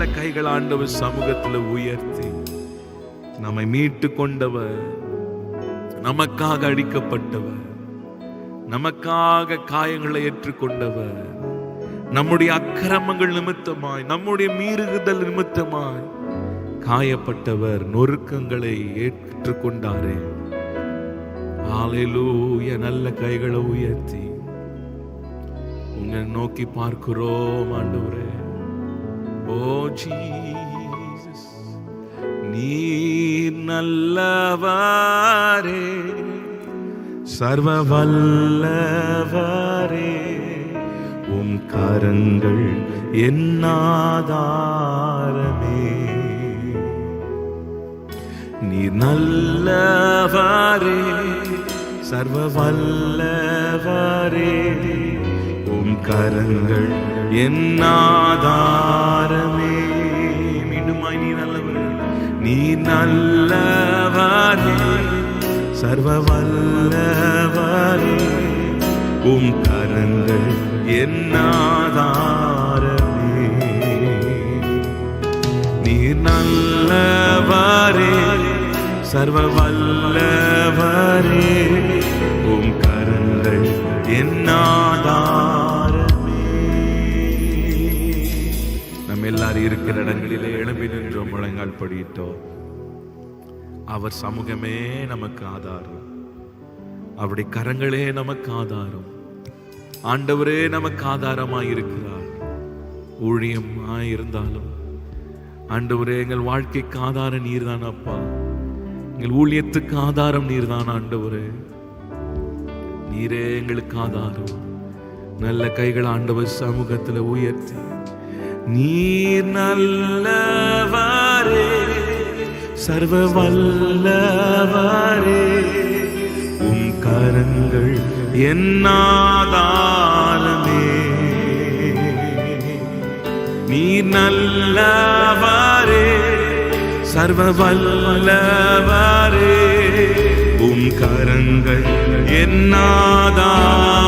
நல்ல கைகள் ஆண்டவர் சமூகத்தில் உயர்த்தி நம்மை மீட்டு கொண்டவர். நமக்காக அடிக்கப்பட்டவர். நமக்காக காயங்களை ஏற்றுக்கொண்டவர். நம்முடைய அக்கிரமங்கள் நிமித்தமாய் நம்முடைய மீறுகுதல் நிமித்தமாய் காயப்பட்டவர் நொறுக்கங்களை ஏற்றுக்கொண்டாரே. ஆலையிலூய நல்ல கைகளை உயர்த்தி உங்களை நோக்கி பார்க்கிறோம் ஆண்டவரே. ஓ ஜீசஸ் நீர் நல்லவாரே சர்வ வல்லவரே உம் கரங்கள் என்னாதாரமே நீர் நல்லவாரே சர்வ வல்லவரே உம் கரங்கள் என்னாதாரமே மீண்டுமாய் நீ நல்லவரே. நீ நல்லவரே. சர்வ வல்லவரே உம் கரங்கள் என்னாதாரமே நீர் நல்லவரே. சர்வ வல்லவரே உம் எல்லாரும் இருக்கிற இடங்களிலே எழும்பி நின்றோம் முழங்கால் படியிட்டோம். அவர் சமூகமே நமக்கு ஆதாரம். அவருடைய கரங்களே நமக்கு ஆதாரம். ஆண்டவரே நமக்கு ஆதாரமாய் இருக்கிறார் ஊழியமாய் இருந்தாலும் ஆண்டவரே எங்கள் வாழ்க்கைக்கு ஆதாரம் நீர்தான் அப்பா. எங்கள் ஊழியத்துக்கு ஆதாரம் நீர்தான் ஆண்டவரே. நீரே எங்களுக்கு ஆதாரம். நல்ல கைகள் ஆண்டவர் சமூகத்தில் உயர்த்தி. நீர் நல்லவாரே சர்வ வல்லவாரே உம் கரங்கள் என்னாதாரமே நீர் நல்லவாரே சர்வ வல்லவாரே உம் கரங்கள் என்னாதாரமே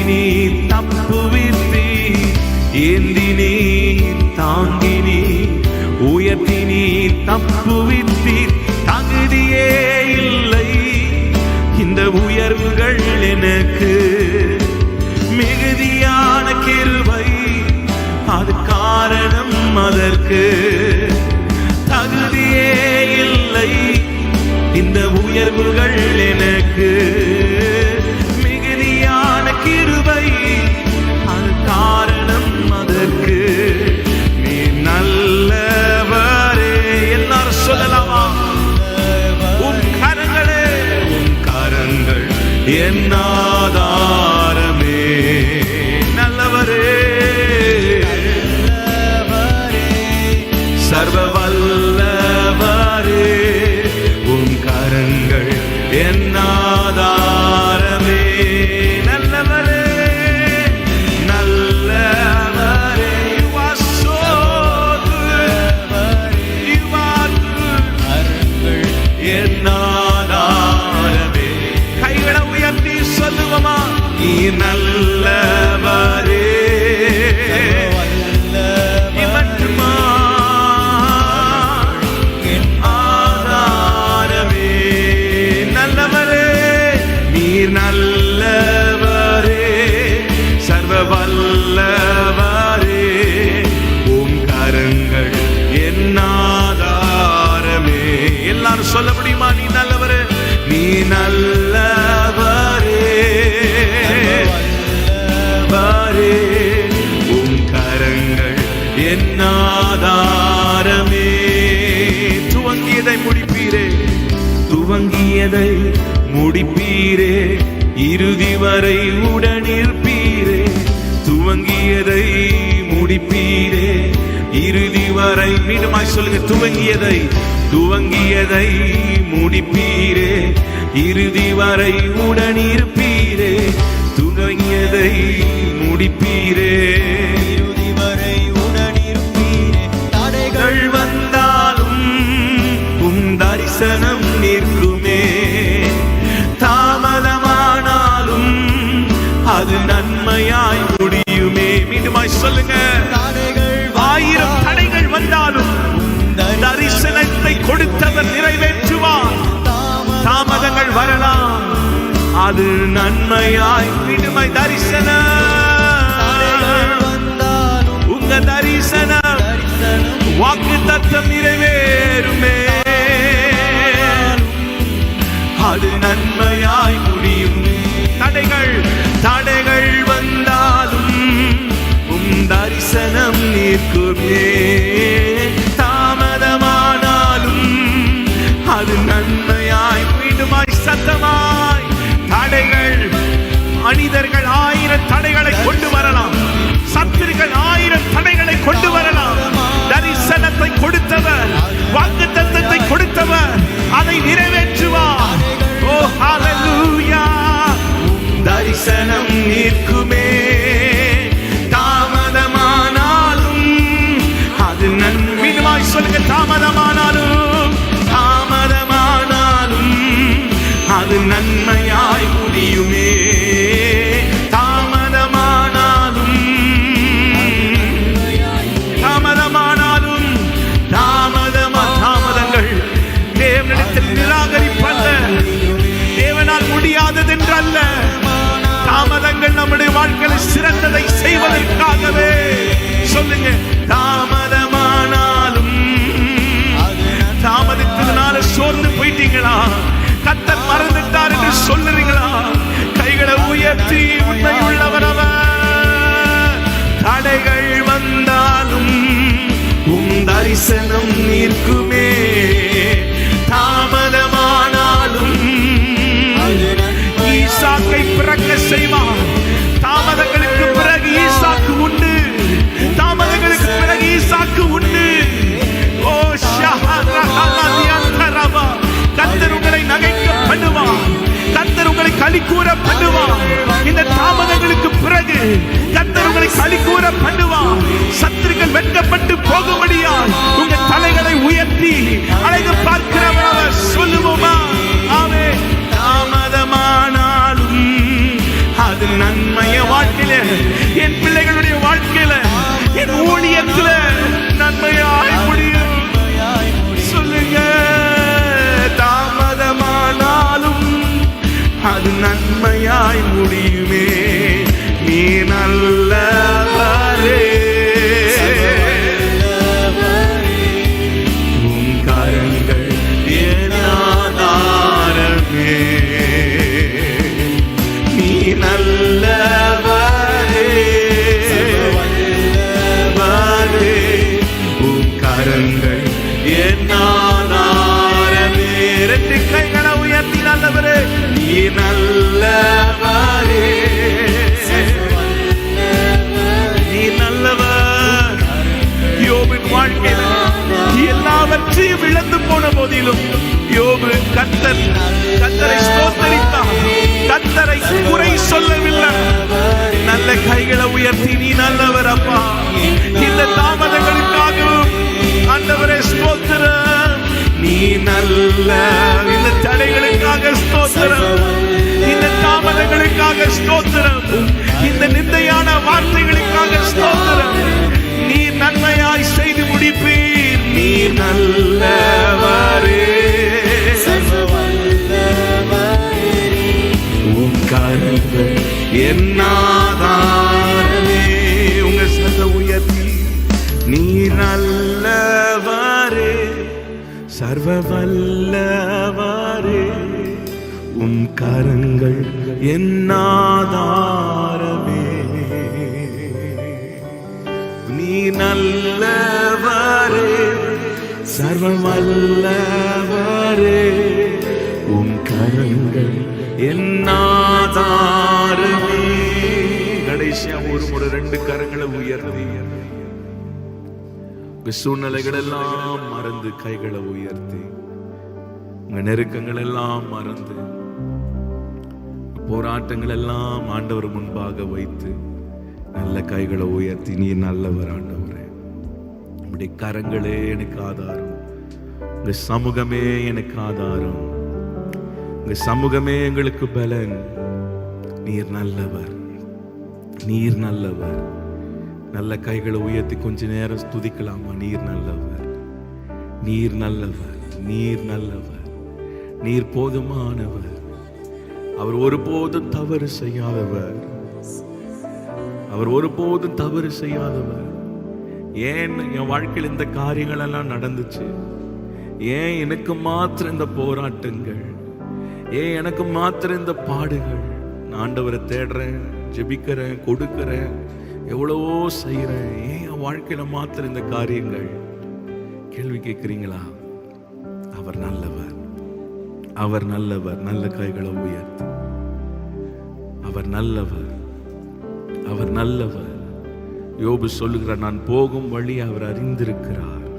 உயர்த்தினி தப்புவித்தி ஏந்தினி தாங்கினி உயர்த்தினி தப்புவித்தி தகுதியே இல்லை. இந்த உயர்வுகள் எனக்கு மிகுதியான கிருபை. அது காரணம் அதற்கு. தகுதியே இல்லை. இந்த உயர்வுகள் எனக்கு என்னாதாரமே நல்லவரே. சர்வ வல்லவரே உன் கரங்கள் என்னாதாரமே என்னாதாரமே? துவங்கியதை முடிப்பீரே. துவங்கியதை முடிப்பீரே. இறுதி வரை உடனிருப்பீரே. துவங்கியதை முடிப்பீரே. இறுதி வரை மீண்டுமாய் சொல்லுங்க துவங்கியதை துவங்கியதை முடிப்பீரே. இறுதி வரை உடனிருப்பீரே. துவங்கியதை முடிப்பீரே. தாமதங்கள் வரலாம். அது நன்மையாய் விடுமை தரிசனம் உங்க தரிசனம் வாக்கு தத்தம் நிறைவேறுமே. அது நன்மையாய் முடியும். தடைகள் தடைகள் வந்தாலும் உன் தரிசனம் நிற்குமே பிறக்க செய்வார் தாமதங்களுக்கு பிறகு ஈசாக்கு உண்டு. தாமதங்களுக்கு பிறகு ஈசாக்கு உண்டு. ஓ கத்தர் உங்களை நகைக்க பண்ணுவார் கத்தர் உங்களை களி கூற பண்ணுவார் இந்த தாமதங்களுக்கு பிறகு கத்தர் உங்களை களி கூற பண்ணுவார் சத்துருக்கள் வெட்கப்பட்டு போகும்படியால் உங்க தலைகள் நன்மையாய் முடியுமே. நீ நல்ல ஸ்தோத்திரம். இந்த தாமதங்களுக்காக ஸ்தோத்திரம். இந்த நிந்தையான வார்த்தைகளுக்காக ஸ்தோத்திரம். நீ நன்மையாய் செய்து முடிப்பீர். நீ நல்லவரே. உன் கருங்கள் என்னாதாரமே உங்க சத உயர்த்தி. நீ நல்லவரே. சர்வ வல்லவரே. உன் கரங்கள் என்னாதாரமே நீ நல்லவரே சர்வமல்லவரே. உன் உம் கரங்கள் என்னாதாரமே கடைசியா ஒரு முறை ரெண்டு கரங்களை உயர்த்தி. சூழ்நிலைகள் எல்லாம் மறந்து கைகளை உயர்த்தி. உங்க நெருக்கங்கள் எல்லாம் மறந்து. போராட்டங்கள் எல்லாம் ஆண்டவர் முன்பாக வைத்து நல்ல கைகளை உயர்த்தி நீ நல்லவர் ஆண்டவரே. உம்முடைய கரங்களே எனக்கு ஆதாரம். உங்க சமூகமே எனக்கு ஆதாரம். உங்க சமூகமே எங்களுக்கு பலன். நீர் நல்லவர். நீர் நல்லவர். நல்ல கைகளை உயர்த்தி கொஞ்ச நேரம் துதிக்கலாமா நீர் நல்லவர். நீர் நல்லவர். நீர் நல்லவர். நீர் போதுமானவர். அவர் ஒருபோதும் தவறு செய்யாதவர். அவர் ஒருபோதும் தவறு செய்யாதவர். ஏன் என் வாழ்க்கையில் இந்த காரியங்கள் எல்லாம் நடந்துச்சு? ஏன் எனக்கு மாத்திரம் இந்த போராட்டங்கள்? ஏன் எனக்கு மாத்திரம் இந்த பாடுகள்? நான் ஆண்டவரை தேடுறேன் ஜெபிக்கிறேன் கொடுக்கிறேன் எவ்வளவோ செய்கிறேன். ஏன் என் வாழ்க்கையில மாத்திரம் இந்த காரியங்கள்? கேள்வி கேட்குறீங்களா? அவர் நல்லவர். அவர் நல்லவர் நல்ல கைகளை உயர்த்து. அவர் நல்லவர் அவர் நல்லவர். யோபு சொல்லுகிறார் நான் போகும் வழி அவர் அறிந்திருக்கிறார்.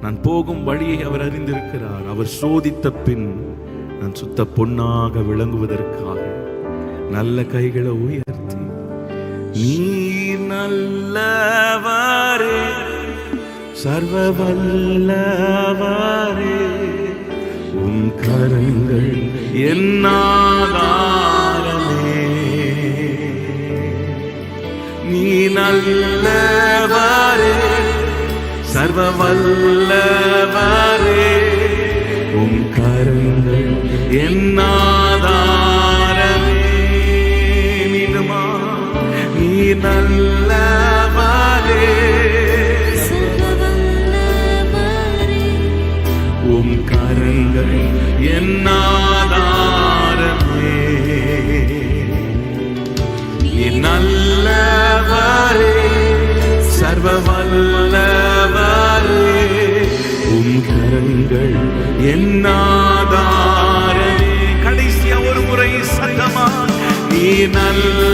நான் போகும் வழியை அவர் அறிந்திருக்கிறார். அவர் சோதித்த பின் நான் சுத்த பொன்னாக விளங்குவதற்காக நல்ல கைகளை உயர்த்தி. நீர் நல்லவரே சர்வ வல்லவரே உம் கரங்கள் என்னாதாரமே? நீ நல்லவரே சர்வ வல்லவரே உன் கரங்கள் என்னாதாரமே? நீ நல்ல என்னாதாரமே